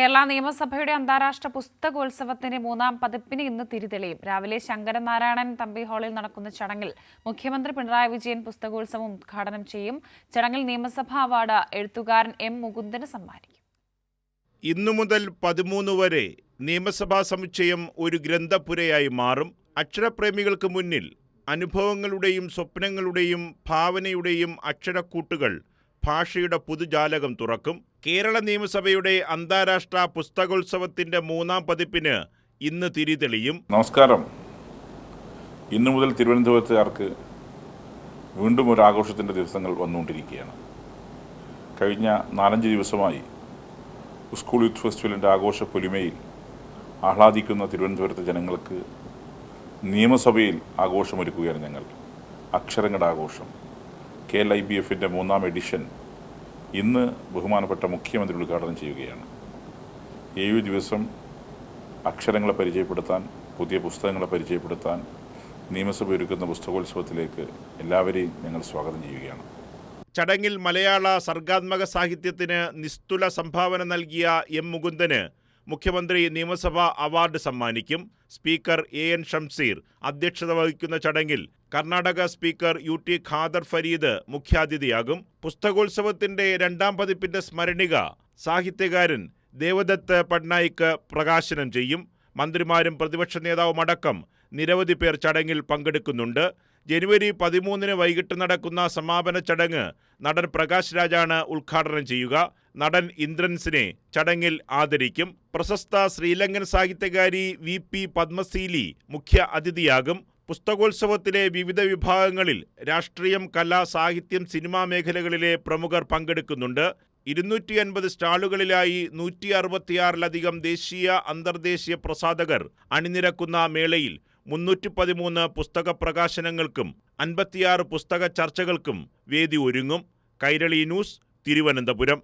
കേരള നിയമസഭയുടെ അന്താരാഷ്ട്ര പുസ്തകോത്സവത്തിന്റെ മൂന്നാം പതിപ്പിന് ഇന്ന് തിരിതെളിയും. രാവിലെ ശങ്കരനാരായണൻ തമ്പി ഹാളിൽ നടക്കുന്ന ചടങ്ങിൽ മുഖ്യമന്ത്രി പിണറായി വിജയൻ പുസ്തകോത്സവം ഉദ്ഘാടനം ചെയ്യും. ചടങ്ങിൽ നിയമസഭാ അവാർഡ് എഴുത്തുകാരൻ എം മുകുന്ദന് സമ്മാനിക്കും. ഇന്നു മുതൽ പതിമൂന്ന് വരെ നിയമസഭാ സമുച്ചയം ഒരു ഗ്രന്ഥപുരയായി മാറും. അക്ഷരപ്രേമികൾക്ക് മുന്നിൽ അനുഭവങ്ങളുടെയും സ്വപ്നങ്ങളുടെയും ഭാവനയുടെയും അക്ഷരക്കൂട്ടുകൾ ഭാഷയുടെ പുതുജാലകം തുറക്കും. കേരള നിയമസഭയുടെ അന്താരാഷ്ട്ര പുസ്തകോത്സവത്തിന്റെ മൂന്നാം പതിപ്പിന് ഇന്ന് തിരി തെളിയും. നമസ്കാരം. ഇന്നു മുതൽ തിരുവനന്തപുരത്തുകാർക്ക് വീണ്ടും ഒരു ആഘോഷത്തിന്റെ ദിവസങ്ങൾ വന്നുകൊണ്ടിരിക്കുകയാണ്. കഴിഞ്ഞ നാലഞ്ച് ദിവസമായി സ്കൂൾ യൂത്ത് ഫെസ്റ്റിവലിന്റെ ആഘോഷ പൊലിമയിൽ ആഹ്ലാദിക്കുന്ന തിരുവനന്തപുരത്തെ ജനങ്ങൾക്ക് നിയമസഭയിൽ ആഘോഷമൊരുക്കുകയാണ് ഞങ്ങൾ. അക്ഷരങ്ങളുടെ ആഘോഷം കെ എൽ ഐ ബി എഫിന്റെ മൂന്നാം എഡിഷൻ ഇന്ന് ബഹുമാനപ്പെട്ട മുഖ്യമന്ത്രി ഉദ്ഘാടനം ചെയ്യുകയാണ്. ഏഴു ദിവസം അക്ഷരങ്ങളെ പരിചയപ്പെടുത്താൻ പുതിയ പുസ്തകങ്ങളെ പരിചയപ്പെടുത്താൻ നിയമസഭ ഒരുക്കുന്ന പുസ്തകോത്സവത്തിലേക്ക് എല്ലാവരെയും ഞങ്ങൾ സ്വാഗതം ചെയ്യുകയാണ്. ചടങ്ങിൽ മലയാള സർഗാത്മക സാഹിത്യത്തിന് നിസ്തുല സംഭാവന നൽകിയ എം മുകുന്ദന് മുഖ്യമന്ത്രി നിയമസഭാ അവാർഡ് സമ്മാനിക്കും. സ്പീക്കർ എ എൻ ഷംസീർ അധ്യക്ഷത വഹിക്കുന്ന ചടങ്ങിൽ Karnataka speaker U T Khader Fareed മുഖ്യാതിഥിയാകും. പുസ്തകോത്സവത്തിന്റെ രണ്ടാം പതിപ്പിന്റെ സ്മരണിക സാഹിത്യകാരൻ ദേവദത്ത് പട്നായിക്ക് പ്രകാശനം ചെയ്യും. മന്ത്രിമാരും പ്രതിപക്ഷ നേതാവുമടക്കം നിരവധി പേർ ചടങ്ങിൽ പങ്കെടുക്കുന്നുണ്ട്. ജനുവരി പതിമൂന്നിന് വൈകിട്ട് നടക്കുന്ന സമാപന ചടങ്ങ് നടൻ പ്രകാശ് രാജാണ് ഉദ്ഘാടനം ചെയ്യുക. നടൻ ഇന്ദ്രൻസിനെ ചടങ്ങിൽ ആദരിക്കും. പ്രശസ്ത ശ്രീലങ്കൻ സാഹിത്യകാരി വി പി പത്മശീലി മുഖ്യ അതിഥിയാകും. പുസ്തകോത്സവത്തിലെ വിവിധ വിഭാഗങ്ങളിൽ രാഷ്ട്രീയം കല സാഹിത്യം സിനിമാ മേഖലകളിലെ പ്രമുഖർ പങ്കെടുക്കുന്നുണ്ട്. ഇരുന്നൂറ്റി അൻപത് സ്റ്റാളുകളിലായി നൂറ്റി അറുപത്തിയാറിലധികം ദേശീയ അന്തർദേശീയ പ്രസാധകർ അണിനിരക്കുന്ന മേളയിൽ മുന്നൂറ്റി പതിമൂന്ന് പുസ്തക പ്രകാശനങ്ങൾക്കും അൻപത്തിയാറ് പുസ്തക ചർച്ചകൾക്കും വേദി ഒരുങ്ങും. കൈരളി ന്യൂസ് തിരുവനന്തപുരം.